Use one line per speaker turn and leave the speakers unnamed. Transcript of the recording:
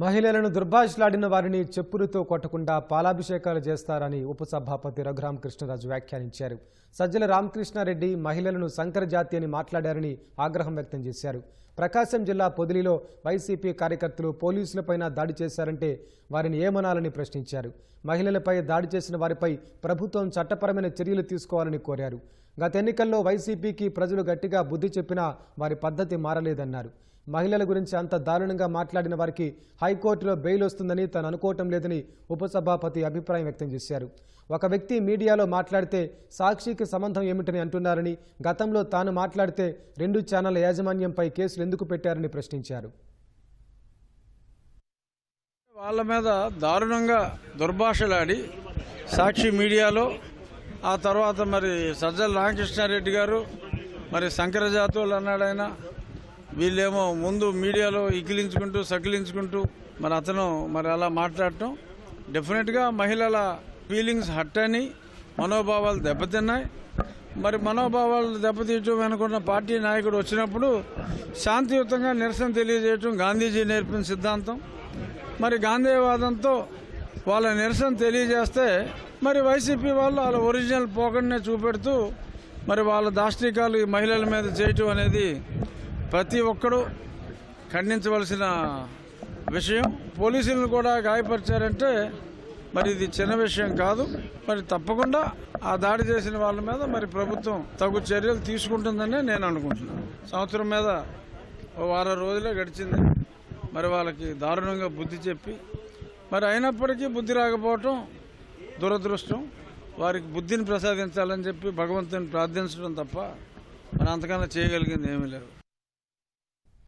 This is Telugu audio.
మహిళలను దుర్భాషలాడిన వారిని చెప్పులతో కొట్టకుండా పాలాభిషేకాలు చేస్తారని ఉపసభాపతి రఘురామ కృష్ణరాజు వ్యాఖ్యానించారు. సజ్జల రామకృష్ణారెడ్డి మహిళలను సంకర జాతి అని మాట్లాడారని ఆగ్రహం వ్యక్తం చేశారు. ప్రకాశం జిల్లా పొదిలిలో వైసీపీ కార్యకర్తలు పోలీసులపైన దాడి చేశారంటే వారిని ఏమనాలని ప్రశ్నించారు. మహిళలపై దాడి చేసిన వారిపై ప్రభుత్వం చట్టపరమైన చర్యలు తీసుకోవాలని కోరారు. గత ఎన్నికల్లో వైసీపీకి ప్రజలు గట్టిగా బుద్ధి చెప్పినా వారి పద్ధతి మారలేదన్నారు. మహిళల గురించి అంత దారుణంగా మాట్లాడిన వారికి హైకోర్టులో బెయిల్ వస్తుందని తాను అనుకోవటం లేదని ఉపసభాపతి అభిప్రాయం వ్యక్తం చేశారు. ఒక వ్యక్తి మీడియాలో మాట్లాడితే సాక్షికి సంబంధం ఏమిటని అంటున్నారని గతంలో తాను మాట్లాడితే రెండు ఛానళ్ళ యాజమాన్యంపై కేసులు ఎందుకు పెట్టారని ప్రశ్నించారు.
వాళ్ళ మీద దారుణంగా దుర్భాషలాడి సాక్షి మీడియాలో ఆ తర్వాత మరి సజ్జల రామకృష్ణారెడ్డి గారు మరి శంకర జాతువులు అన్నాడు ఆయన వీళ్ళేమో ముందు మీడియాలో ఇకిలించుకుంటూ సకిలించుకుంటూ మరి అతను మరి అలా మాట్లాడటం. డెఫినెట్గా మహిళల ఫీలింగ్స్ హట్ అని మనోభావాలు దెబ్బతిన్నాయి. మరి మనోభావాలు దెబ్బతీయటం అనుకున్న పార్టీ నాయకుడు వచ్చినప్పుడు శాంతియుతంగా నిరసన తెలియజేయటం గాంధీజీ నేర్పిన సిద్ధాంతం. మరి గాంధీవాదంతో వాళ్ళ నిరసన తెలియజేస్తే మరి వైసీపీ వాళ్ళు వాళ్ళ ఒరిజినల్ పోకడనే చూపెడుతూ మరి వాళ్ళ దాష్టికాలు మహిళల మీద చేయటం అనేది ప్రతి ఒక్కరూ ఖండించవలసిన విషయం. పోలీసులను కూడా గాయపరిచారంటే మరి ఇది చిన్న విషయం కాదు. మరి తప్పకుండా ఆ దాడి చేసిన వాళ్ళ మీద మరి ప్రభుత్వం తగు చర్యలు తీసుకుంటుందని నేను అనుకుంటున్నాను. సంవత్సరం మీద ఓ వారం రోజులే గడిచింది. మరి వాళ్ళకి దారుణంగా బుద్ధి చెప్పి మరి అయినప్పటికీ బుద్ధి రాకపోవటం దురదృష్టం. వారికి బుద్ధిని ప్రసాదించాలని చెప్పి భగవంతుని ప్రార్థించడం తప్ప మరి అంతకన్నా చేయగలిగింది ఏమీ లేదు.